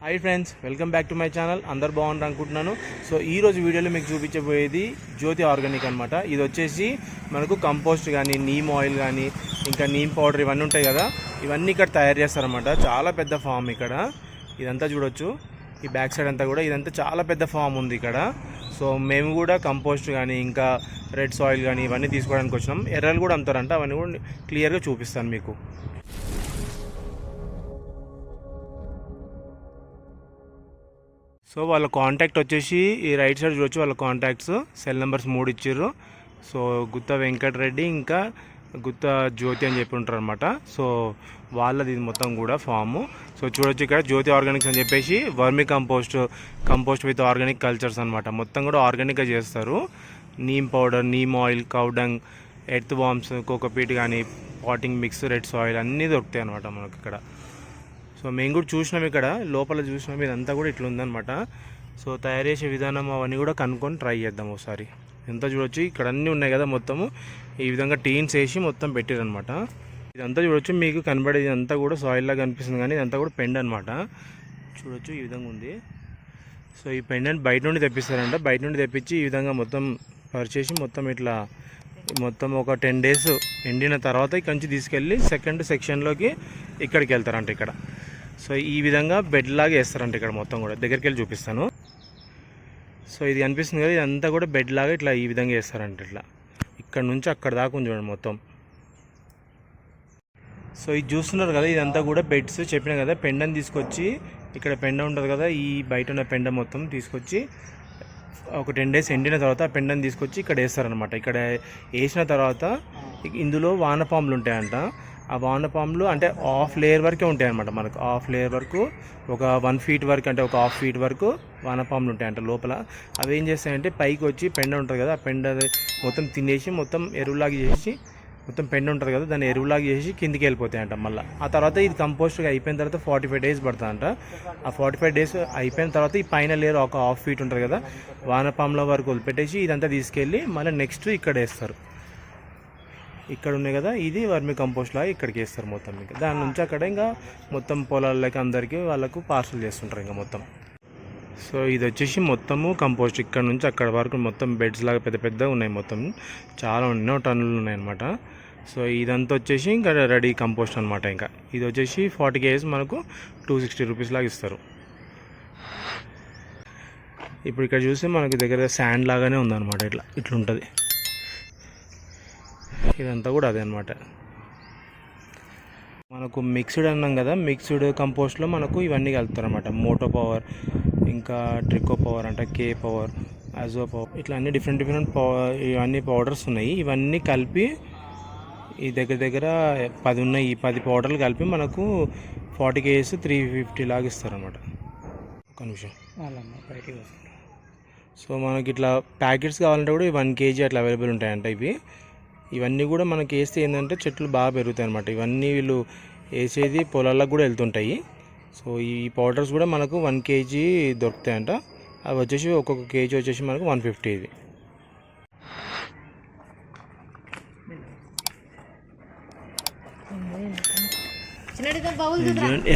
Hi friends welcome back to my channel అందరు బాగుంటారు అనుకుంటున్నాను. సో ఈ రోజు వీడియోలో మీకు చూపించబోయేది జ్యోతి ఆర్గానిక్ అనమాట ఇది వచ్చేసి మనకు కంపోస్ట్ కానీ నీమ్ ఆయిల్ కానీ ఇంకా నీమ్ పౌడర్ ఇవన్నీ ఉంటాయి కదా. ఇవన్నీ ఇక్కడ తయారు చేస్తారనమాట చాలా పెద్ద ఫామ్ ఇక్కడ. ఇదంతా చూడొచ్చు. ఈ బ్యాక్ సైడ్ అంతా కూడా ఇదంతా చాలా పెద్ద ఫామ్ ఉంది ఇక్కడ. సో మేము కూడా కంపోస్ట్ కానీ ఇంకా రెడ్ సాయిల్ కానీ ఇవన్నీ తీసుకోవడానికి వచ్చినాం. ఎర్రలు కూడా అమ్ముతారంట. అవన్నీ కూడా క్లియర్గా చూపిస్తాను మీకు. సో వాళ్ళ కాంటాక్ట్ వచ్చేసి ఈ రైట్ సైడ్ చూడొచ్చు వాళ్ళ కాంటాక్ట్స్ సెల్ నెంబర్స్ మూడు ఇచ్చారు. సో గుత్త వెంకటరెడ్డి ఇంకా గుత్త జ్యోతి అని చెప్పి ఉంటారు అనమాట సో వాళ్ళది ఇది మొత్తం కూడా ఫాము సో చూడొచ్చు ఇక్కడ జ్యోతి ఆర్గానిక్స్ అని చెప్పేసి vermicompost compost with organic cultures అనమాట మొత్తం కూడా ఆర్గానిక్గా చేస్తారు. Neem powder neem oil cow dung earth balms cocopeat కానీ పాటింగ్ మిక్స్ రెడ్ సాయిల్ అన్నీ దొరుకుతాయి అనమాట మనకి ఇక్కడ. సో మేము కూడా చూసినాం ఇక్కడ లోపల చూసినాం ఇదంతా కూడా ఇట్లా ఉందన్నమాట. సో తయారు చేసే విధానం అవన్నీ కూడా కనుక్కొని ట్రై చేద్దాం ఒకసారి. ఎంత చూడొచ్చు ఇక్కడ అన్నీ ఉన్నాయి కదా మొత్తము. ఈ విధంగా టీన్స్ వేసి మొత్తం పెట్టారనమాట ఇదంతా చూడొచ్చు మీకు కనబడేది అంతా కూడా సాయిల్లా కనిపిస్తుంది కానీ ఇదంతా కూడా పెండ్ అనమాట చూడొచ్చు ఈ విధంగా ఉంది. సో ఈ పెండెంట్ బయట నుండి తెప్పిస్తారంట. బయట నుండి తెప్పించి ఈ విధంగా మొత్తం పరిచేసి మొత్తం ఇట్లా మొత్తం ఒక టెన్ డేస్ ఎండిన తర్వాత ఇక్కడి నుంచి తీసుకెళ్ళి సెకండ్ సెక్షన్లోకి ఇక్కడికి వెళ్తారంట ఇక్కడ. సో ఈ విధంగా బెడ్ లాగా వేస్తారంట ఇక్కడ మొత్తం కూడా. దగ్గరికి వెళ్ళి చూపిస్తాను. సో ఇది కనిపిస్తుంది కదా ఇదంతా కూడా బెడ్ లాగా ఇట్లా ఈ విధంగా వేస్తారంట ఇట్లా. ఇక్కడ నుంచి అక్కడ దాకా ఉంది చూడండి మొత్తం. సో ఇది చూస్తున్నారు కదా ఇదంతా కూడా బెడ్స్ చెప్పిన కదా పెండని తీసుకొచ్చి ఇక్కడ పెండ ఉంటుంది కదా ఈ బయట ఉన్న పెండ మొత్తం తీసుకొచ్చి ఒక టెన్ డేస్ ఎండిన తర్వాత ఆ పెండని తీసుకొచ్చి ఇక్కడ వేస్తారనమాట ఇక్కడ వేసిన తర్వాత ఇందులో వానపాములు ఉంటాయంట. ఆ వానపాములు అంటే హాఫ్ లేయర్ వరకే ఉంటాయి అనమాట మనకు. హాఫ్ లేయర్ వరకు ఒక వన్ ఫీట్ వరకు అంటే ఒక హాఫ్ ఫీట్ వరకు వానపాములు ఉంటాయి అంటే లోపల. అవి ఏం చేస్తాయంటే పైకి వచ్చి పెండ ఉంటుంది కదా ఆ పెండ మొత్తం తినేసి మొత్తం ఎరువులాగా చేసి మొత్తం పెండ ఉంటుంది కదా దాన్ని ఎరువులాగా చేసి కిందికి వెళ్ళిపోతాయంట మళ్ళీ. ఆ తర్వాత ఇది కంపోస్ట్గా అయిపోయిన తర్వాత ఫార్టీ ఫైవ్ డేస్ పడుతుందంట. ఆ ఫార్టీ ఫైవ్ డేస్ అయిపోయిన తర్వాత ఈ పైన లేరు ఒక హాఫ్ ఫీట్ ఉంటుంది కదా వానపాముల వరకు వదిలిపెట్టేసి ఇదంతా తీసుకెళ్ళి మళ్ళీ నెక్స్ట్ ఇక్కడ వేస్తారు. ఇక్కడ ఉన్నాయి కదా ఇది వర్మి కంపోస్ట్ లాగా ఇక్కడికి వేస్తారు మొత్తం ఇంకా. దాని నుంచి అక్కడ ఇంకా మొత్తం పొలాలకి అందరికీ వాళ్ళకు పార్సల్ చేస్తుంటారు ఇంకా మొత్తం. సో ఇది వచ్చేసి మొత్తము కంపోస్ట్. ఇక్కడ నుంచి అక్కడ వరకు మొత్తం బెడ్స్ లాగా పెద్ద పెద్దగా ఉన్నాయి మొత్తం. చాలా ఎన్నో టన్నులు ఉన్నాయి అనమాట సో ఇదంతా వచ్చేసి ఇంకా రెడీ కంపోస్ట్ అనమాట ఇంకా. ఇది వచ్చేసి ఫార్టీ కేజీస్ మనకు టూ సిక్స్టీ రూపీస్ లాగా ఇస్తారు. ఇప్పుడు ఇక్కడ చూస్తే మనకి దగ్గర శాండ్ లాగానే ఉందన్నమాట ఇట్లా. ఇట్లుంటుంది. ఇదంతా కూడా అదే అనమాట మనకు మిక్స్డ్ అన్నాం కదా మిక్స్డ్ కంపోస్ట్లో మనకు ఇవన్నీ కలుపుతారు అనమాట మోటో పవర్ ఇంకా ట్రికో పవర్ అంటే కే పవర్ అజో పవర్ ఇట్లా అన్ని డిఫరెంట్ డిఫరెంట్ పవర్ ఇవన్నీ పౌడర్స్ ఉన్నాయి. ఇవన్నీ కలిపి ఈ దగ్గర దగ్గర పది ఉన్నాయి. ఈ పది పౌడర్లు కలిపి మనకు ఫార్టీ కేజీస్ త్రీ ఫిఫ్టీ లాగా ఇస్తారనమాట ఒక నిమిషం. సో మనకి ఇట్లా ప్యాకెట్స్ కావాలంటే కూడా వన్ కేజీ అట్లా అవైలబుల్ ఉంటాయంట ఇవి. ఇవన్నీ కూడా మనకి వేస్తే ఏంటంటే చెట్లు బాగా పెరుగుతాయి అనమాట ఇవన్నీ వీళ్ళు వేసేది పొలాలకు కూడా వెళ్తుంటాయి. సో ఈ పౌడర్స్ కూడా మనకు వన్ కేజీ దొరుకుతాయంట. అవి వచ్చేసి ఒక్కొక్క కేజీ వచ్చేసి మనకు వన్ ఫిఫ్టీ ఇది.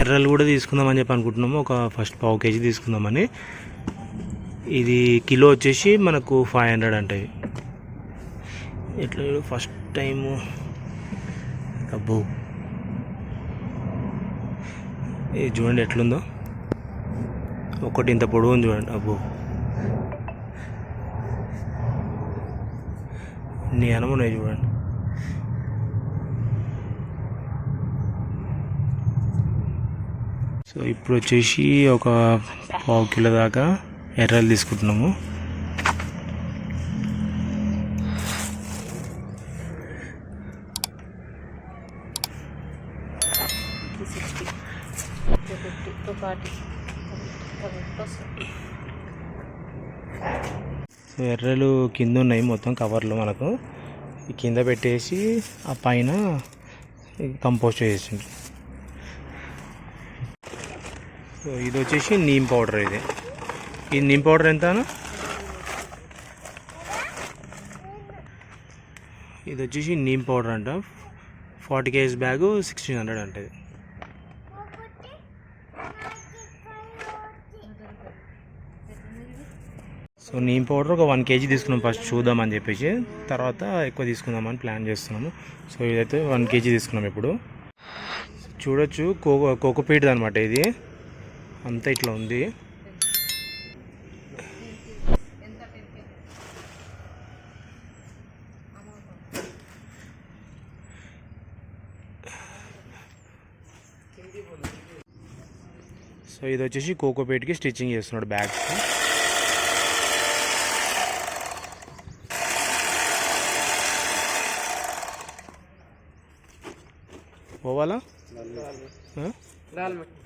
ఎర్రలు కూడా తీసుకుందామని చెప్పి అనుకుంటున్నాము. ఒక ఫస్ట్ పావు కేజీ తీసుకుందామని. ఇది కిలో వచ్చేసి మనకు ఫైవ్ హండ్రెడ్ అంటే ఎట్లా ఫస్ట్ టైము అబ్బో. ఇది చూడండి ఎట్లుందో. ఒకటి ఇంత పొడవు ఉంది చూడండి. అబ్బో. నీ అనమున్నాయి చూడండి. సో ఇప్పుడు వచ్చేసి ఒక పావు కిలో దాకా ఎర్రలు తీసుకుంటున్నాము. సో ఎర్రలు కింద ఉన్నాయి మొత్తం కవర్లు మనకు. ఈ కింద పెట్టేసి ఆ పైన కంపోస్ట్ చేసింది సో ఇది వచ్చేసి నీమ్ పౌడర్ ఇది. ఈ నీమ్ పౌడర్ ఎంత ఇది వచ్చేసి నీమ్ పౌడర్ అంట. Forty kgs bag sixteen hundred అంటే సో నీమ్ పౌడర్ ఒక వన్ కేజీ తీసుకున్నాం ఫస్ట్ చూద్దామని చెప్పేసి. తర్వాత ఎక్కువ తీసుకుందామని ప్లాన్ చేస్తున్నాము. సో ఇదైతే వన్ కేజీ తీసుకున్నాం ఇప్పుడు. చూడొచ్చు కోకో కోకోపీట్ అనమాట ఇది. అంతా ఇట్లా ఉంది. సో ఇది వచ్చేసి కోకోపేట్కి స్టిచ్చింగ్ చేస్తున్నాడు బ్యాగ్స్ పోవాలా लाल मिट्टी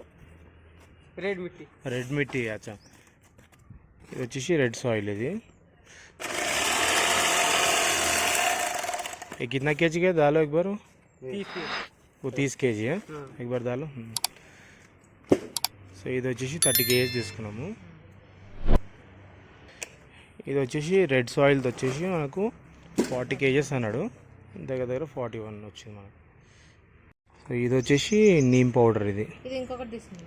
रेड मिट्टी రెడ్ మిట్టి అచ్చా ఇది వచ్చేసి రెడ్ సాయిల్ ఇది ये कितना के जी का डालो एक बार वो? तीस के वो तीस के जी है हाँ। एक बार डालो సో ఇది వచ్చేసి థర్టీ కేజీస్ తీసుకున్నాము ఇది వచ్చేసి రెడ్ సాయిల్ది వచ్చేసి మనకు ఫార్టీ కేజెస్ అన్నాడు దగ్గర దగ్గర ఫార్టీ వన్ వచ్చింది మనకు సో ఇది వచ్చేసి నీమ్ పౌడర్ ఇది. ఇది ఇంకొకటి తీసుకుంది.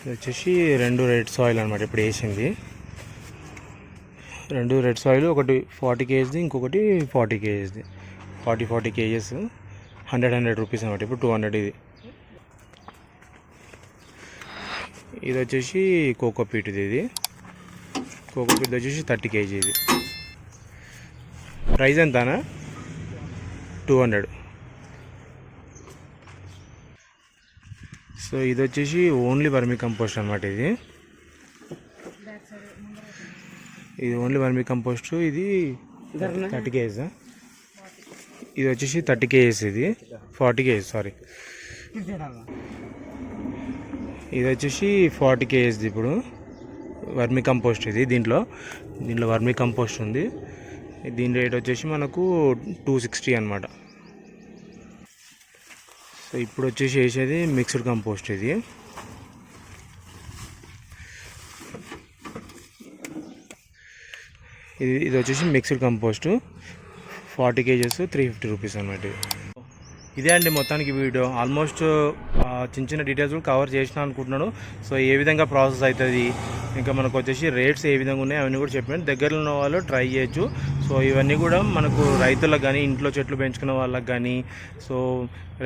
ఇది వచ్చేసి రెండు రెడ్ సాయిల్ అనమాట ఇప్పుడు వేసింది. రెండు రెడ్ సాయిల్ ఒకటి ఫార్టీ కేజీది ఇంకొకటి forty కేజీది. Forty forty kgs hundred hundred rupees అనమాట ఇప్పుడు టూ హండ్రెడ్ ఇది. ఇది వచ్చేసి కోకోపీట్ ఇది. ఇది కోకోపీట్ వచ్చేసి థర్టీ కేజీ ఇది. ప్రైస్ ఎంతనా? Two hundred. సో ఇది వచ్చేసి ఓన్లీ వర్మీ కంపోస్ట్ అనమాట ఇది. ఇది ఓన్లీ వర్మీ కంపోస్ట్ ఇది థర్టీ కేజీస్ ఇది వచ్చేసి థర్టీ కేజీస్ ఇది. Forty kgs sorry. ఇది వచ్చేసి ఫార్టీ కేజీది ఇప్పుడు. వర్మీ కంపోస్ట్ ఇది దీంట్లో. దీంట్లో వర్మీ కంపోస్ట్ ఉంది. దీని రేట్ వచ్చేసి మనకు టూ సిక్స్టీ అనమాట సో ఇప్పుడు వచ్చేసి వేసేది మిక్స్డ్ కంపోస్ట్ ఇది. ఇది ఇది వచ్చేసి mixed compost. Forty kgs three fifty rupees అనమాట ఇదే అండి మొత్తానికి వీడియో. ఆల్మోస్ట్ చిన్న చిన్న డీటెయిల్స్ కూడా కవర్ చేసిన అనుకుంటున్నాను. సో ఏ విధంగా ప్రాసెస్ అవుతుంది? ఇంకా మనకు వచ్చేసి రేట్స్ ఏ విధంగా ఉన్నాయి అవన్నీ కూడా చెప్పాను దగ్గరలో ఉన్న వాళ్ళు ట్రై చేయొచ్చు. సో ఇవన్నీ కూడా మనకు రైతులకు కానీ ఇంట్లో చెట్లు పెంచుకున్న వాళ్ళకి కానీ సో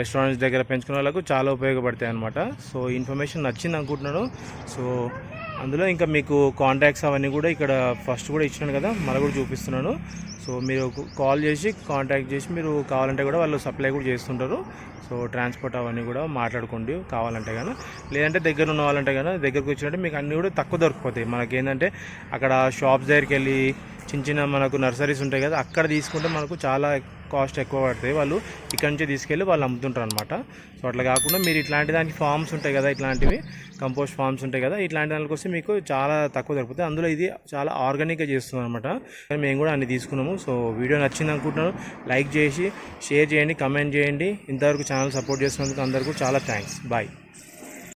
రెస్టారెంట్స్ దగ్గర పెంచుకునే వాళ్ళకు చాలా ఉపయోగపడతాయి అనమాట సో ఇన్ఫర్మేషన్ నచ్చింది అనుకుంటున్నాను. సో అందులో ఇంకా మీకు కాంటాక్ట్స్ అవన్నీ కూడా ఇక్కడ ఫస్ట్ కూడా ఇచ్చినాను కదా మళ్ళీ కూడా చూపిస్తున్నాను. సో మీరు కాల్ చేసి కాంటాక్ట్ చేసి మీరు కావాలంటే కూడా వాళ్ళు సప్లై కూడా చేస్తుంటారు. సో ట్రాన్స్పోర్ట్ అవన్నీ కూడా మాట్లాడుకోండి కావాలంటే కానీ లేదంటే దగ్గర ఉన్న వాళ్ళంటే కానీ దగ్గరకు వచ్చినట్టు మీకు అన్నీ కూడా తక్కువ దొరికిపోతాయి. మనకి ఏంటంటే అక్కడ షాప్స్ దగ్గరికి వెళ్ళి చిన్న చిన్న మనకు నర్సరీస్ ఉంటాయి కదా అక్కడ తీసుకుంటే మనకు చాలా కాస్ట్ ఎక్కువ పడతాయి. వాళ్ళు ఇక్కడ నుంచి తీసుకెళ్ళి వాళ్ళు అమ్ముతుంటారు అనమాట సో అట్లా కాకుండా మీరు ఇట్లాంటి దానికి ఫార్మ్స్ ఉంటాయి కదా ఇట్లాంటివి కంపోస్ట్ ఫార్మ్స్ ఉంటాయి కదా ఇట్లాంటి దానికి వస్తే మీకు చాలా తక్కువ దొరుకుతాయి. అందులో ఇది చాలా ఆర్గానిక్గా చేస్తుంది అనమాట మేము కూడా అన్ని తీసుకున్నాము. సో వీడియో నచ్చింది అనుకుంటున్నాను లైక్ చేసి షేర్ చేయండి కమెంట్ చేయండి. ఇంతవరకు ఛానల్ సపోర్ట్ చేసినందుకు అందరికీ చాలా థ్యాంక్స్. బాయ్.